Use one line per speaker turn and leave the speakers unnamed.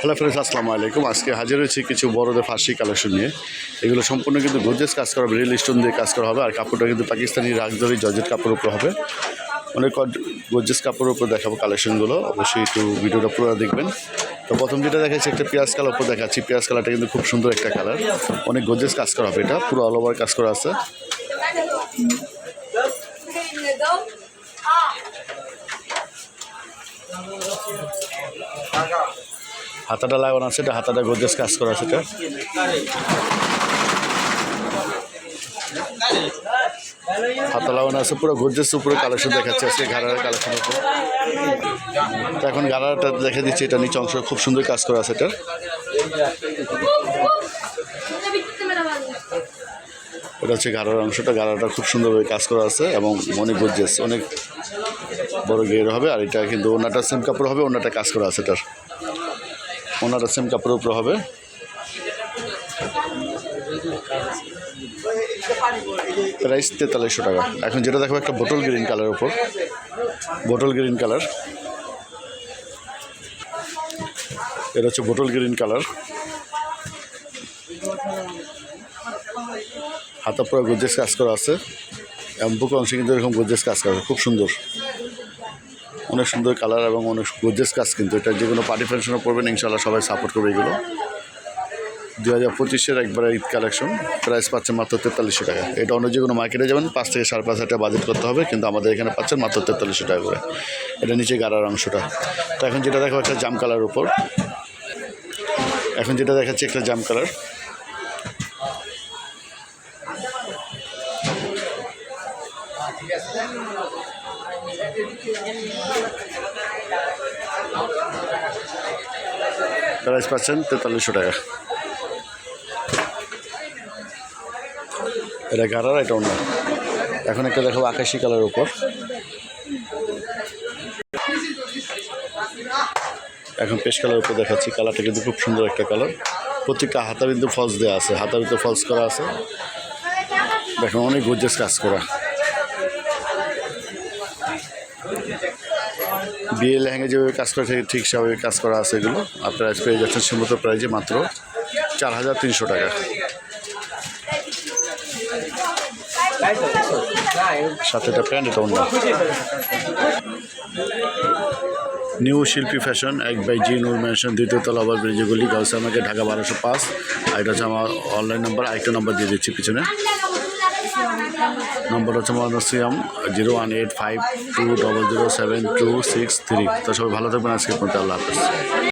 Hello friends আসসালামু আলাইকুম। আজকে হাজির হয়েছি কিছু বড়দের ফার্সি কালেকশন নিয়ে। এগুলো সম্পূর্ণ কিন্তু গোজেস কাজ করা হবে রিয়েল স্টোন দিয়ে কাজ করা হবে, আর কাপড়টা কিন্তু পাকিস্তানি রাগদরি জর্জেট কাপড়ের উপর হবে। অনেক গোজেস কাপড়ের উপর দেখাবো কালেকশনগুলো অবশ্যই একটু ভিডিওটা পুরো দেখবেন। তো প্রথম যেটা দেখাচ্ছি, একটা পেঁয়াজ কালার উপর দেখাচ্ছি। পেঁয়াজ কালারটা কিন্তু খুব সুন্দর একটা কালার অনেক গোজেস কাজ করা হবে এটা, পুরো অল ওভার কাজ করা আছে। হাতাটা লাগানো আছে, এটা হাতাটা গোজেস কাজ করা আছে এটা। হাতা লাগানো আছে, পুরো গোজেস উপরে কালেকশন দেখাচ্ছে, আজকে ঘাড়ার কালেকশন উপর। তো এখন গাড়াটা দেখে দিচ্ছি, এটা নিচে অংশ, খুব সুন্দর কাজ করা আছে এটার এটা হচ্ছে গাড়ার অংশটা গাড়াটা খুব সুন্দরভাবে কাজ করা আছে এবং অনেক গোজেস অনেক বড় গের হবে, আর এটা কিন্তু ওনাটা সেম কাপড় হবে ওনাটা কাজ করা আছে এটার। ওনাটা সেম কাপড়ের উপরে হবে। প্রাইস তেতাল্লিশশো টাকা। এখন যেটা দেখো, একটা বোটল গ্রিন কালার উপর। বোটল গ্রিন কালার এটা হচ্ছে বোটল গ্রিন কালার হাতা পুরো গোজেস কাজ করা আছে। এবং বুক অংশে কিন্তু এরকম গোজেস কাজ করা। খুব সুন্দর। অনেক সুন্দর কালার এবং অনেক গোজেস কাজ কিন্তু এটা যে কোনো পার্টি ফাংশনে পড়বেন ইনশাল্লাহ সবাই সাপোর্ট করবে এগুলো। দু হাজার পঁচিশের একবারে ঈদ কালেকশন প্রাইস পাচ্ছেন মাত্র তেতাল্লিশশো টাকা। এটা অন্য যে কোনো মার্কেটে যাবেন, পাঁচ থেকে সাড়ে পাঁচ হাজার টাকা বাজেট করতে হবে, কিন্তু আমাদের এখানে পাচ্ছেন মাত্র তেতাল্লিশশো টাকা করে। এটা নিচে গাড়ার অংশটা। তো এখন যেটা দেখো একটা জাম কালার উপর। এখন যেটা দেখাচ্ছি একটা জাম কালার প্রাইস পাচ্ছেন তেতাল্লিশশো টাকা। এটা গাড়ার এটা অন্য। এখন একটা দেখাবো আকাশি কালার উপর। এখন পেশ কালার উপর দেখাচ্ছি, কালারটা কিন্তু খুব সুন্দর একটা কালার। প্রত্যেকটা হাতা কিন্তু ফলস দেওয়া আছে হাতার ভিতরে ফলস করা আছে। দেখুন, অনেক গর্জেস কাজ করা। বিয়ে, লেহেঙ্গা যেভাবে কাজ করে থাকে, ঠিক সেভাবে কাজ করা আছে এগুলো। প্রাইস পেয়ে যাচ্ছেন সীমিত প্রাইজে মাত্র চার হাজার তিনশো টাকা। সাথে একটা প্যান্ট, এটা অন্য। নিউ শিল্পী ফ্যাশন, এক বাই জি, নূর ম্যানশন দ্বিতীয় তলা আবার ব্রিজগুলি গাউসা আমাকে ঢাকা বারোশো পাঁচ। আর এটা হচ্ছে আমার অনলাইন নাম্বার আরেকটা নাম্বার দিয়ে দিচ্ছি পিছনে। নম্বর হচ্ছে Mohammad Siam, zero one eight five two double zero seven two six three. তো সবাই ভালো থাকবেন আজকে পর্যন্ত আল্লাহ হাফেজ।